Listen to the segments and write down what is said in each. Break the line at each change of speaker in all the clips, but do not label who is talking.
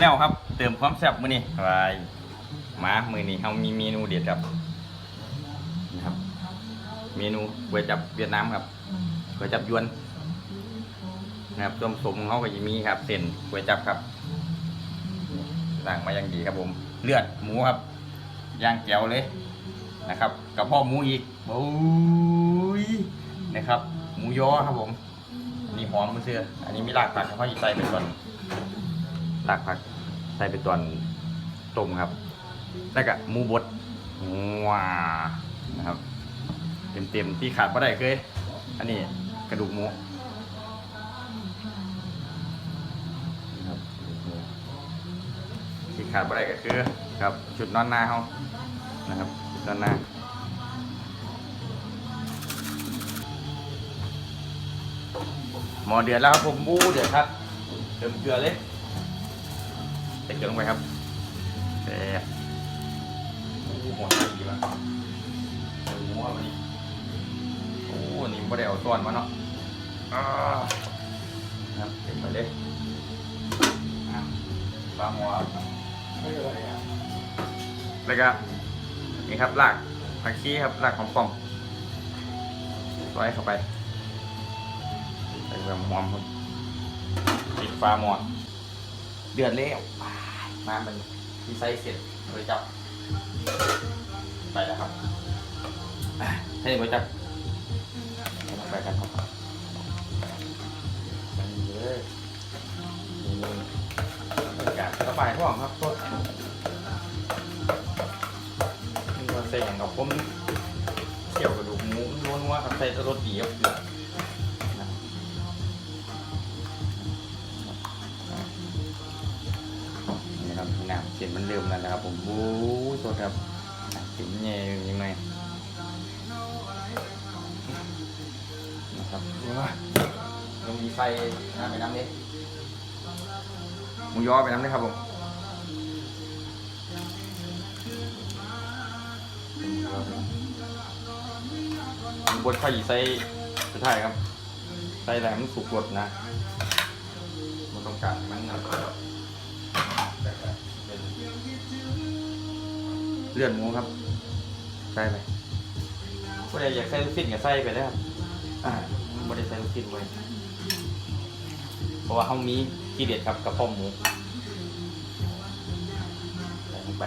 แนวครับ เติมความแซ่บมือนี้ไปมามือนี้เฮามีเมนูเด็ดครับนะครับ เมนูก๋วยจับเวียดนามครับก๋วยจับยวนนะครับส่วนผสมเขาก็จะมีครับเส้นก๋วยจับครับต่งมาอย่างดีครับผม เลือดหมูครับย่างแก้วเลยนะครับกระเพาะหมูอีกโอ้ยนะครับ หมูยอครับผมนนี้หอมมันเสื้ออันนี้มีรากผักเขาใส่เป็นส่วนรากผัก ใส่เป็นส่วนต้มครับ แล้วก็หมูบดว้านะครับ เต็มๆที่ขาดไม่ได้เคืออันนี้กระดูกหมูนะครับที่ขาดไม่ได้ก็คือครับชุดนอนหน้าเขานะครับชุดนอนหน้าหมอเดือดแล้วครับผมบูเดือดครับเติมเกลือเลย ใส่เกลือลงไปครับแซ่หหมดดีมากเติมหมูเข้ามาดิโอ้นี่ไม่ได้เอาส่วนมาเนาะอ่าครับเต็มไปเลยปลาหัวแล้วก็นี่ครับรากผักชีครับรากของป้อมซอยเข้าไปใส่ความหอมครับปิดฟ้าหมอด เดือดแล้วมามันที่ไส้เสร็จเลยจับ ไปแล้วครับอะให้เลยจับไปกันครับเลยบรรยากาศสบายท้อครับต้นนี่ว่าใส่อย่างกับผมเกี่ยวกระดูกหมูนัวๆครับใส่รสดีครับ เสียนมันเริ่มแล้วนะครับผมบู๊สดครับเสียนเงี้ยยังไงนะครับลงมีไฟน้ำไปน้ำนี้หมูยอไปน้ำนี้ครับผมบดไข่ใส่สุดท้ายครับ ใส่แหลมสุกรสนะมันต้องการให้มัน เลือดหมูครับใส่ไปก็เลยอยากใส่ลูกชิ้นกับใส่ไปเลยครับอ่าบริใส่ลูกชิ้นไว้เพราะว่าเขามีที่เด็ดครับกับพ่อหมูใส่ลงไป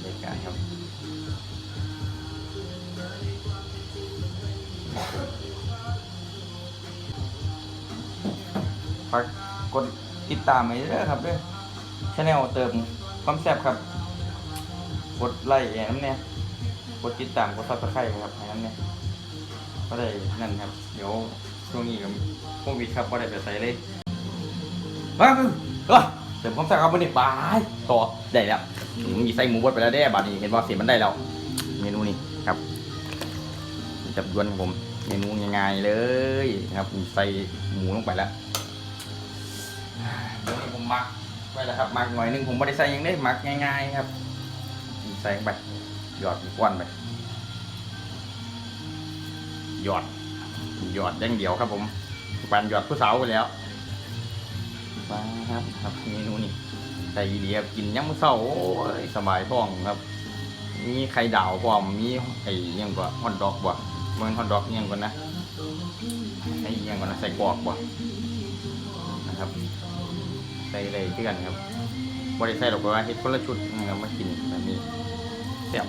ในการครับฝากกดติดตามไว้ด้วยครับด้วยชแนลเติมความแซ่บครับ กดไลค์แอนน้ำเนี่ยกดติดตามกดซับสไครต์ครับแอนน้ำเนี่ยก็ได้นั่นครับ เดี๋ยวช่วงนี้กับโควิดครับก็ได้ไปใส่เลยมาเออเสร็จผมสั่งครับวันนี้บายต่อได้แล้วมีใส่หมูบดไปแล้วได้บาดนี้เห็นว่าเสียมันได้แล้ว เมนูนี้ครับจับยวนของผม เมนูง่ายๆเลยครับมีใส่หมูลงไปแล้วเดี๋ยวนี้ผมหมักไว้แล้วครับหมักหน่อยนึงผมไม่ได้ใส่ยังได้หมักง่ายๆครับ ส่ลงไป หยอดควันไป หยอด หยอดอย่างเดียวครับผมปันหยอดผู้สาวไปแล้วมาครับครับเมนูนี่ใส่เดียบกินยังมื้อเช้าโอ้ยสบายท้องครับ มีไข่ดาวพร้อมมีไอ้ยังก็ฮอทดอกบ่เมือนฮอทดอกยังก่อนนะไอ้ยังก่อนนะใส่กรอกบ่นะครับใส่เลยเพื่อนครับบริใส่ดอกบัวเฮ็ดคนละชุดนะครับมากินแบบนี้ ซ่บ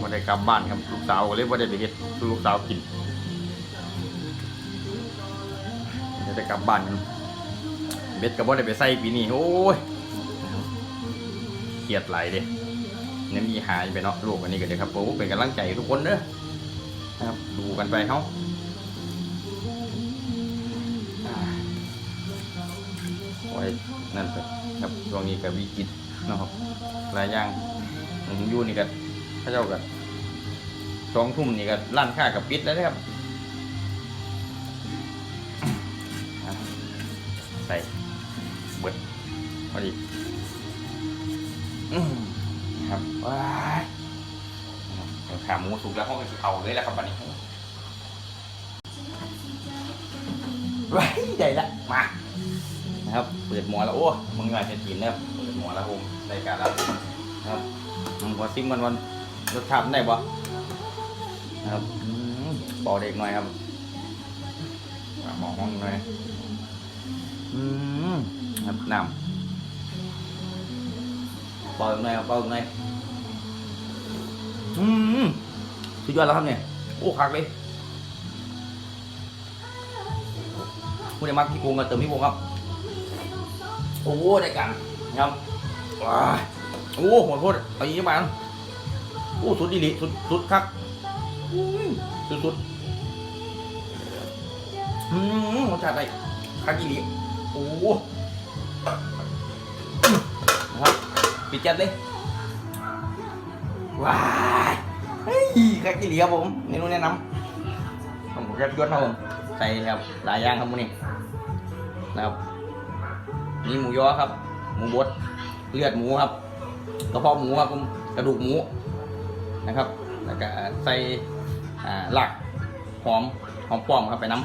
บ่ได้กลับบ้านครับลูกสาวก็เลยบ่าได้ไปเฮ็ดลูกสาวกินจะได้กลับบ้านกันเบ็ดก็บ่ได้ไปใส่ปีนี้โอ้ยเครียดหลเด้เงินมีหายไปเนาะลูกอันนี้ก็เด้อครับโอ้เป็นกำลังใจทุกคนเด้อนะครับดูกันไปเฮาอ่าโอ้ย นั่นไปครับช่วงนี้ก็วิกฤตนะครับหลายอย่างผมอยู่นี่ก็พระเจ้ากันสองทุ่มนี่ก็ร้านค้ากับปิดแล้วนะครับใส่เบิดพอดีอครับว้ายขาหมูสุกแล้วห้องก็สิเอาเลยแล้วครับบัดนี้ไว้ใหญ่ละมา นะครับ เปิดหมอแล้วโอ้มึงหน่อยจะกินนะครับเปิดหมอแล้วผมรายการแล้วนะครับมึงขอซิมกันวันรสชาติได้ปะนะครับป่าเด็กหน่อยครับหมอห้องหน่อยอืมครับน้ำป่าอีกหน่อยครับป่าอีกหน่อยอืมสุดยอดแล้วครับเนี่ยโอ้คักเลยผู้ใดมักพี่กงก็เติมพี่กงครับ โอ้ได้กันครับว้าโอ้โหดโคตรเอาอย่างนี้มาโอ้สุดดีหลีสุดสุดครับสุดสุดอืมรสชาติได้คักอีหลีโอ้นะครับปิดแก๊สเลยว้ายเฮ้ยคักอีหลีครับผมเมนูแนะนำผมจะยศครับผมใส่ครับหลายอย่างครับมื้อนี้นะครับ มีหมูยอครับ หมูบดเลือดหมูครับกระเพาะหมูครับผมกระดูกหมูนะครับ แล้วก็ใส่อ่าหลักหอมหอมป้อมครับไปน้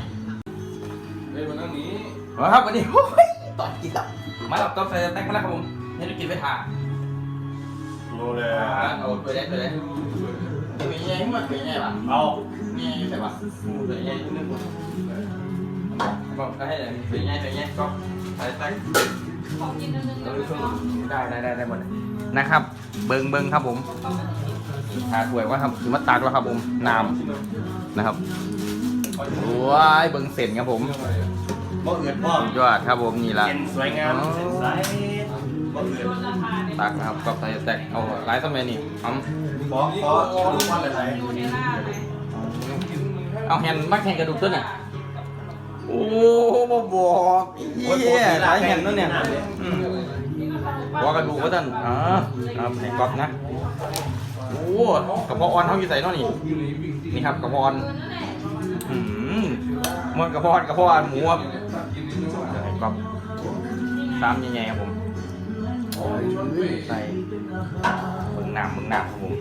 เฮ้ยมันนั่งนี้ำ
มาครับวันนี้โอ้ยตอนกินแล้วมาครับต้องใส่สเต็กมาแล้วครับผมให้ได้กินไปทาน
โลเลย
เอาตัวได้ตัวได้ตัวใหญ่มันตัวใหญ่ปะ
เอา
ใหญ่ใช่ปะตัวใหญ่ตัวนึงก็ให้เลยตัวใหญ่ตัวใหญ่ก็ใส่สเต็ก
ของกินนึง
เอ
แล้ว
อช่วย
ก็
ได้ได้ได้ได้หมดเลยนะครับ เบิงเบิงครับผมหาถ้วยว่าครับคือมาตักแล้วครับผมน้ำนะครับว้ายเบิงเส้นครับผม
บ่เอือดพ่อ
สุดยอดครับผมนี่ละ
เส้นสวยงามเส้นใสบ่เอือด
ราคาเนี่ย
ตักนะครับกับใส่แตกเอาหลายสมัยนี่เอา
ขอขอดูว่าอะไร
ดูในล่าไหม
เอาแฮนมักแฮนกระดูกตัวน่ะ โอ้บ่บอกเยี่ยหลายแฮนนั่นเนี่ยอืมบอกกระดูกว่าท่านอ๋อครับให้กรอบนะ โอ้กระเพาะอ่อนเขาอยู่ใส่เนาะนี่ นี่ครับกระเพาะอ่อนอืมมันกระเพาะกระเพาะหมูครับกรอบตามยังไงครับผมใส่เบิ่งน้ำเบิ่งน้ำครับผม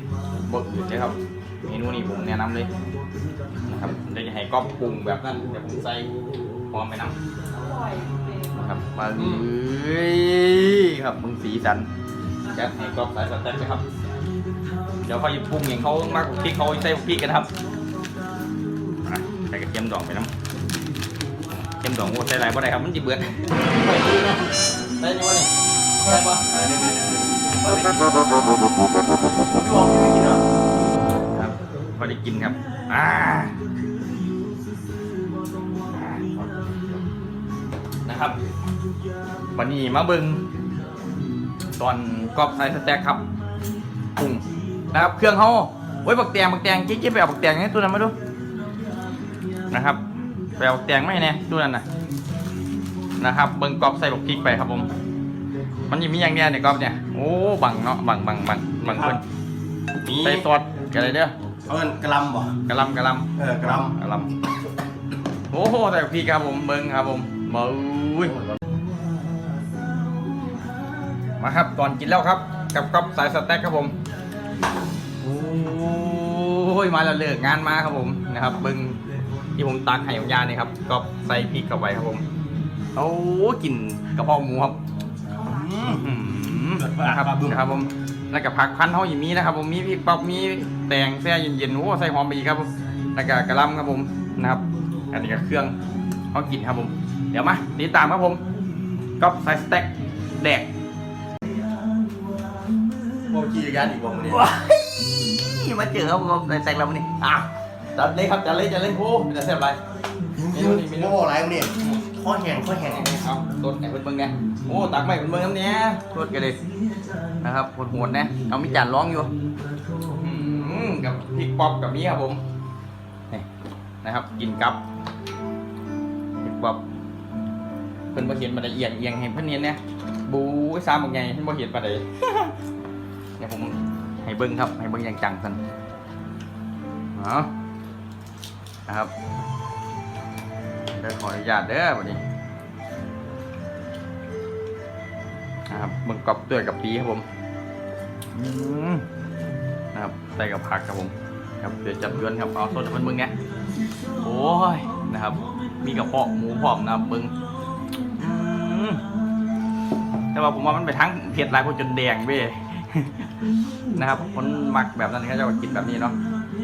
บดอื่นเลยครับเมนูนี้ผมแนะนำเลย ครับเดี๋ยวจะให้กรอบปรุงแบบนั้นเดี๋ยวผมใส่พร้อมไปน้ำนะครับมาเลยครับมึงสีสันแก๊สให้กรอบสายสเต็ปนะครับ เดี๋ยวเขาจะปรุงอย่างเขามากกว่าพริกเขาใส่พริกกันครับใส่กระเทียมดองไปน้ำเทียมดองโอ้ใส่ไรบ่ได้ครับมันจิเบื่อใส่นี่วะนี่ใส่ปะ
พี่บอกพี่ไม่กินหรอ
ครับพอได้กินครับ อ่า นะครับ วันนี้มาเบิ่งตอนกรอบใส่สแต็กครับปรุงนะครับ เครื่องเขาโอ้ยบักแตงบักแตงจิ๊บๆไปเอาบักแตงให้ตัวนั้นมาดูนะครับไปเอาแตงไม่แน่ดูนั่นนะนะครับเบิ้งกรอบใส่บักพริกไปครับผม มันยังมีอย่างเดียวในกรอบเนี่ยโอ้บังเนาะบังบังบังบังเพิ่น
มี
ใส่ซอสกันเลยเด้อ
เอาเงินกระลำบ่
กระหลำกระหล
เออกระลำ
กระหลำโอ้โหใส่บักพริกครับผมเบิ้งครับผม มาอุ้ยมาครับก่อนกินแล้วครับ กับกรอบสายสเต็กครับผมโอ้ยมาแล้วเลิกงานมาครับผมนะครับบิ้งที่ผมตักไห่ของยาเนี่ยครับก็ใส่พริกเข้าไปครับผมโอ้กลิ่นกระเพาะหมูครับนะครับนะครับผมแล้วก็ผักพันธุ์เขาอย่างนี้นะครับ ผมมีพริกปอกมีแตงแซ่เย็นๆโอ้ใส่หอมไปอีกครับแล้วก็กระลำครับผมนะครับอันนี้ก็เครื่องเขากินครับผม ดี๋ยวมาติดตามครับผมก็ใส่สเต็กแดกำ
โมกี้ยันอีกบ่มึงเนี่ย
ว้ายมาเจอครับผมใส่สเต็กแล้ววันนี้อะจัดเลยครับจัดเลยจัดเลยโอ้จะเสียบอะไรเมนูนี้เมนู
โม่อะไรมึงเนี่ยข้อแห้งข้อแห้ง
เอาต้นไหนเพิ่นเบิ่งไงโอ้ตักใหม่เพิ่นเบิ่งน้ำเนี้ยรดกันเลยนะครับโหดๆนะเอามีจานร้องอยู่อืมกับพริกป๊อปกับนี้ครับผมนี่นะครับกินกับพริกป๊อปเพิ่นบ่เห็นมาได้เอียงเอียงให้เพิ่นเห็นเนี่ยบูซ้ำบักไงเพิ่นบ่เห็นปานใดเดี๋ยวผมให้เบิ่งครับ ให้เบิ่งอย่างจังซั่นเอาะนะครับเดี๋ยวขออนุญาตเด้อบัดนี้นะครับมึงกรอบด้วยกับปีครับผมนะครับใส่กับผักครับผม ครับเดี๋ยวจับยวนครับเอาส้นมันมึงไงโอ้ยนะครับ มีกระเพาะหมูพร้อมนะเบิ้ง แต่ว่าผมว่ามันไปทั้งเผ็ดหลายคนจนแดงเว้ยนะครับคนมักแบบนั้นเขาจะกินแบบนี้เนาะ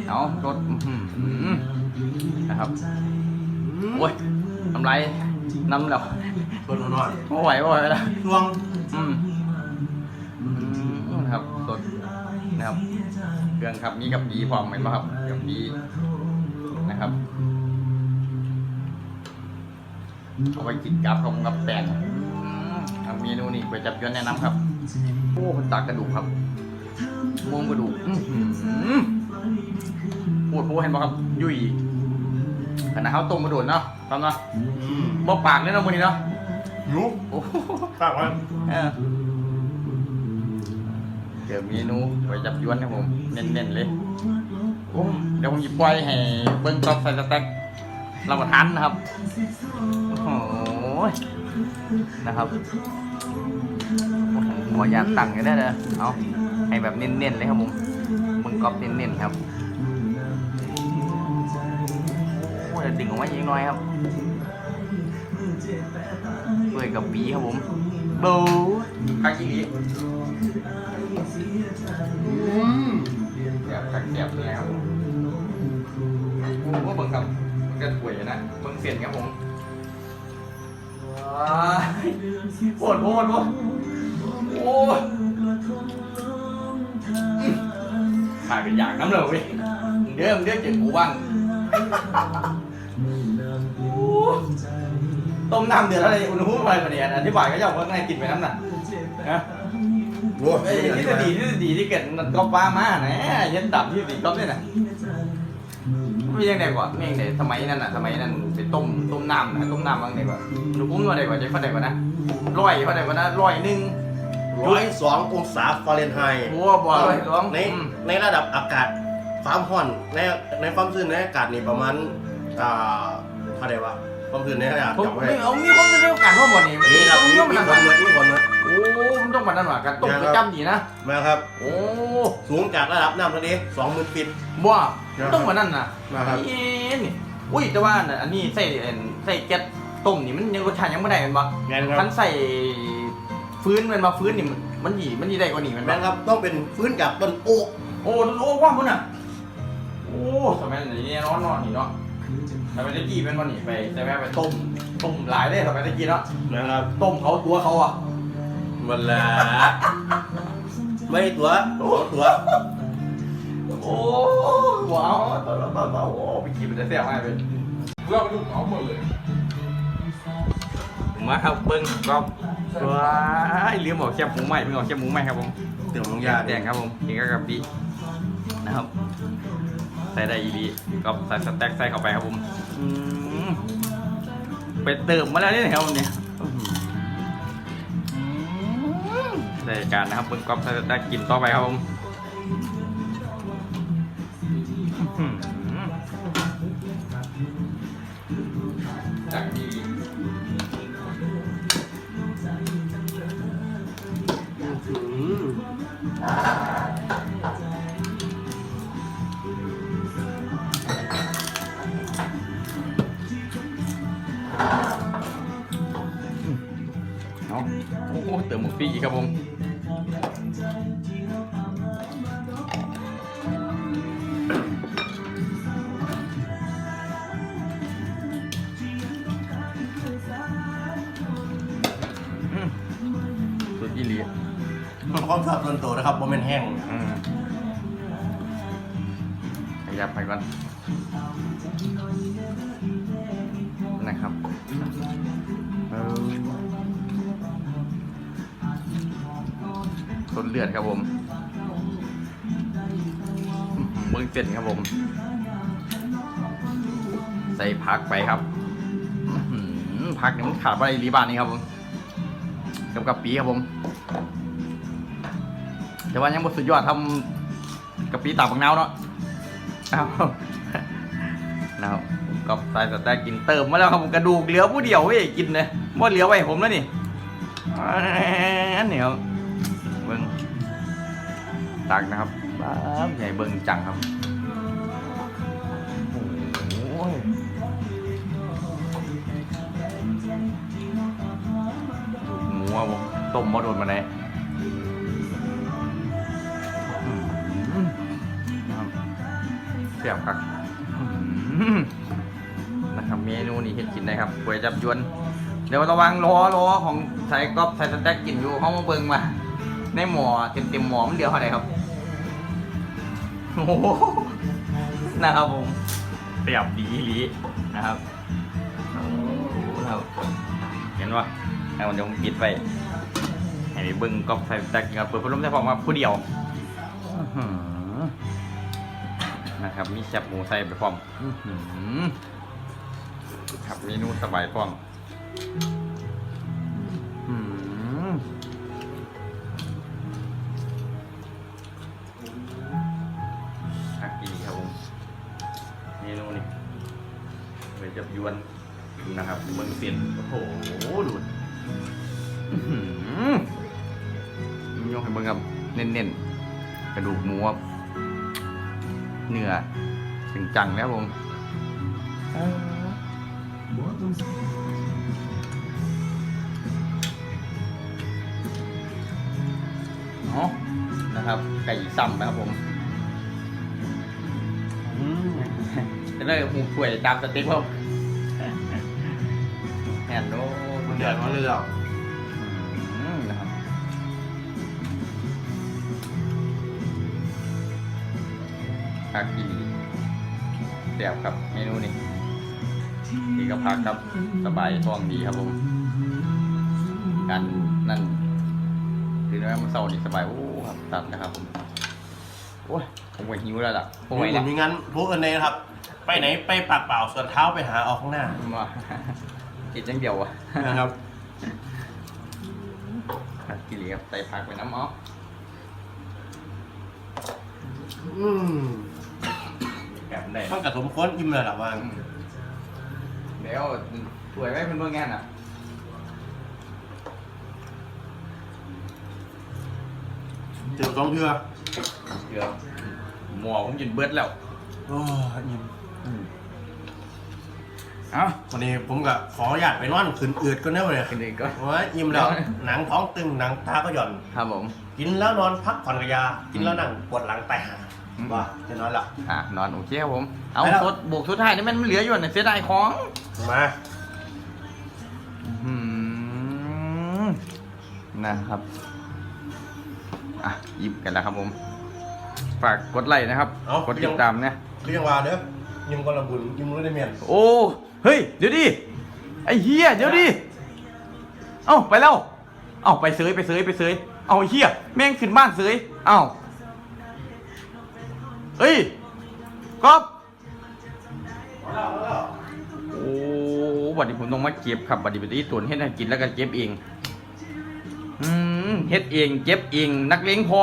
เอารสอื้อหือนะครับโอ้ยทำไรน้ำแล้ว
คนนอน
ไม่ไหวไม่ไหวแล้ว
ลวง
อืมอืมนะครับสดนะครับเครื่องครับมีกับดีพร้อมไหมบ่ครับกับดีนะครับเอาไปกินกับผมกับแตง อืมเอาเมนูนี้ไปจับยวนแนะนำครับโอ้คนตากกระดูกครับมงกระดูกอื้อหือปวดโพเห็นบ่ครับ ยุ่ยขนาดเขาต้มกระโดดเนาะทำเนาะบ่ปากเลยเนาะมื้อนี้เนาะ
หนู
โอ้โห
ฝากไว้
เออเดี๋ยวเมนูไว้จับยวนนะผมเน้นๆเลยโอ้เดี๋ยวผมหยิบปล่อยให้เบิ้งต๊อกใส่สเต็กเราประทานนะครับ โอ้โหนะครับโอ้โหหัวยานตั้งกันได้เลยเอาให้แบบเน้นๆเลยครับผมเบิ้งกรอบเน้นๆครับโอ้เดี๋ยวดึงออกมาอีกหน่อยครับเปื่อยกับปีครับผมบูคากิริแบบคักแกบเลยครับผมโอ้โหเบิ่งครับมันก็ป่วยนะเบิ่งเสียนครับผม ปว้ายโคตรโอ้ยขาดกันอย่างน้ำเลยเว้ยเดี๋ยวเดี๋ยวเจ็บกูบ้างต้มน้ำเดือดอะไรอุณหภูมิอะไรปะเนี่ยอธิบายก็ยากว่าไงกินไปน้ำน่ะนะ
โอ้
ไอ้ที่จะดีที่จะดีที่เกิดก็ปลามานะย็นดับที่ดีก็เนี่ยนะ ไม่ยังไงกว่าไม่ยังไงสมัยนั้นน่ะสมัยนั้นไปต้มต้มน้ำนะต้มน้ำบางไงกว่าอุณหภูมิว่าไงกว่าจะเข้าใจกว่านะร้อยเข้าใจกว่านะร้อยหนึ่ง
ร้อยสององศาฟาเรนไฮต์
หัวบ่อร้อยสอง
ในในระดับอากาศความร้อนในในความชื้นในอากาศนี่ประมาณอ่าเท่าไหร่วะความชื้นในอากาศ
ผม
จำไว้
ไม่เอามีคนจะเรียกการว่าบ่อนี่
นี่ครับ
ต้อง
มี
ต้อง
มี
มัน
คน
นั่น
มาที่คนมา
โอ้มันต้องมันนั่นหว่าการต้มกระจำดีนะ
มาครับ
โอ้
สูงจากระดับน้ำทะเลสองหมื่นฟีต
บ้าต้องมานั่นน่ะ
นะครับ
เอ็นนี่อุ้ยแต่ว่าน่ะอันนี้ใส่เอิ่นใส่แก๊สต้มนี่มันยังรสชาติยังไม่ได้แมันบ่
แมนค
คั
รับ
นใส่ฟื้นแมันมาฟื้นนี่มันมันหยีมันหยีได้กว่านี่มัน
แม
บ่
นครับต้องเป็นฟื้นกับต้นโอ๊ก
โอ้โอ้กว้างพุ่นน่ะโอ้สมัยนี้ร้อนนอนนี่เนาะสมัยตะกี้เป็นวันนี้ไปใส่แม่ไปต้มต้มหลายเลยสมัยตะกี้เนาะ
นะครับ
ต้มเขาตัวเขาอะ
วันละไม่ตัวตัวตัว
โอ้ว้าวต่อต่อต่อโอ้ไปกินมันจะแซ่บมากเลย
เลือกลูกเอาหมดเลย
มาครับเบิ้งก็ว้ายลืมบอกแคบหมูใหม่เพิ่งเอาแคบหมูใหม่ครับผม
เดี๋ยวน้อง
ยายาแดงครับผมกินกับกับดีนะครับใส่ได้อีดีก็ใส่สเต็กใส่เข้าไปครับผมอืมไปเติมมาแล้วเนี่ยครับผมเนี่ยอื้อหือ รายการนะครับเบิ้งก็ใส่สเต็กกินต่อไปครับผมอื้อหือจากดี
อืม
เอาโอ้โหเติมหมูปีกอีกครับผม สุดยี่หลี
ความสับส่วนตัวนะครับโมเมนแห้ง
อืมขยับไปก่อน นะครับเออ เลือดครับผมอื้องเส้นครับผม ใส่พักไปครับพักนี่มันขาดไปรีบานนี่ครับผมกับกับปีครับผม แต่ว่ายังบทสุดยอดทำกะปิตาบังนาวเนาะเอานะครับกับใส่สแต็กกินเติมมาแล้วครับผมกระดูกเหลือผู้เดียวเว้ยกินเลยว่าเหลือไว้ผมแล้วนี่อันนี้ครับเบิ้ง ตักนะครับปั๊บใหญ่เบิ่งจังครับถูกหมูอะมต้มมาโดนมาไหนเสียบกับนะครับเมนูนี้เห็ดกินได้ครับก๋วยจับยวน เดี๋ยวระวังล้อล้อของใส่ก๊อฟใส่สแต็กกินอยู่ห้องเบิ่งมา ในหมอเต็มเต็มหมอมันเดียวเท่าไหร่ครับโอ้โหนะครับผมเปรียบดีอีหลีนะครับโอ้โหครับเห็นปะให้มันเดี๋ยวผมปิดไปให้ไปเบิ่งก๊อฟใส่แต็กกินกันเปิดพัดลมได้พอมาผู้เดียวนะครับมีแคบหมูใส่ไปพร้อมครับเมนูสบายพร้อม เบิ้งเสียนโอ้โหดูดอื้อหือยกให้เบิ้งครับเน้นๆ กระดูกหมูครับเนื้อถึงจังแล้วผมเนาะนะครับ ไก่ซ้ำนะครับผมอืมจะได้หูป่วยตามสเต็กผม แอนโน
เดือดมาเลยอะ
อืมนะครับพักดีเสียบครับเมนูนี้นี่ก็พักครับสบายท้องดีครับผมการนั่นคือแม่มันเศร้านี่สบายโอ้ครับตัดนะครับผมโอ้ยผมไปหิวแล้วล่ะผมไหว
ไม่
แล้ว
มีงั้นพวกเอินเลยนะครับ ไปไหนไปปากเปล่าส่วนเท้าไปหาออกข้างหน้า
ผมว่ากินจังเดียววะ
นะครับ
กินเหลียบใส่ผักไปน้ำอ๋อ
อืม
แบบไหน
มันกระสมค้นอิ่มเลยหรอว่า
เดี๋ยวสวยไว้เป็นเบื้องงานอะ
เจอสองเทือ
เดี๋ยวหมอผมกินเบิดแล้ว
โอ้ยอิ่ม
เอ้า
วันนี้ผมก็ขออนุญาตไปนอนขืนอืดก็ได้เลย
กินอีกก็
ว่าอิ่มแล้ว หนังท้องตึงหนังตาก็หย่อน
ครับผม
กินแล้วนอนพักผ่อนกับยา กินแล้วนั่งปวดหลังไปหา
อืม
ว่าจะนอนหลับ
อะนอนโอเคครับผม เอา
ไปแล้ว
สดบวกสุดท้ายนี่มันเหลืออยู่เนี่ยเสียดายของ
มา
อืมนะครับ อะหยิบกันแล้วครับผม ฝากกดไลค์นะครับ กดติดตามนะ
เรียกว่าเด้อยิ้มก็ระบุญยิ้มรู้ได้เมียน
โอ้ เฮ้ย เดี๋ยวดิ ไอ้เฮียเดี๋ยวดิ เอ้าไปแล้ว เอ้าไปซื้อไปซื้อไปซื้อเอาไอ้เฮียแม่งขึ้นบ้านซื้อเอ้าเฮ้ยก๊อฟโอ้บัดนี้ผมต้องมาเก็บครับบัดนี้บัดนี้ตุนเฮ็ดให้กินแล้วก็เก็บเอง อืมเฮ็ดเองเก็บเองนักเลงพอ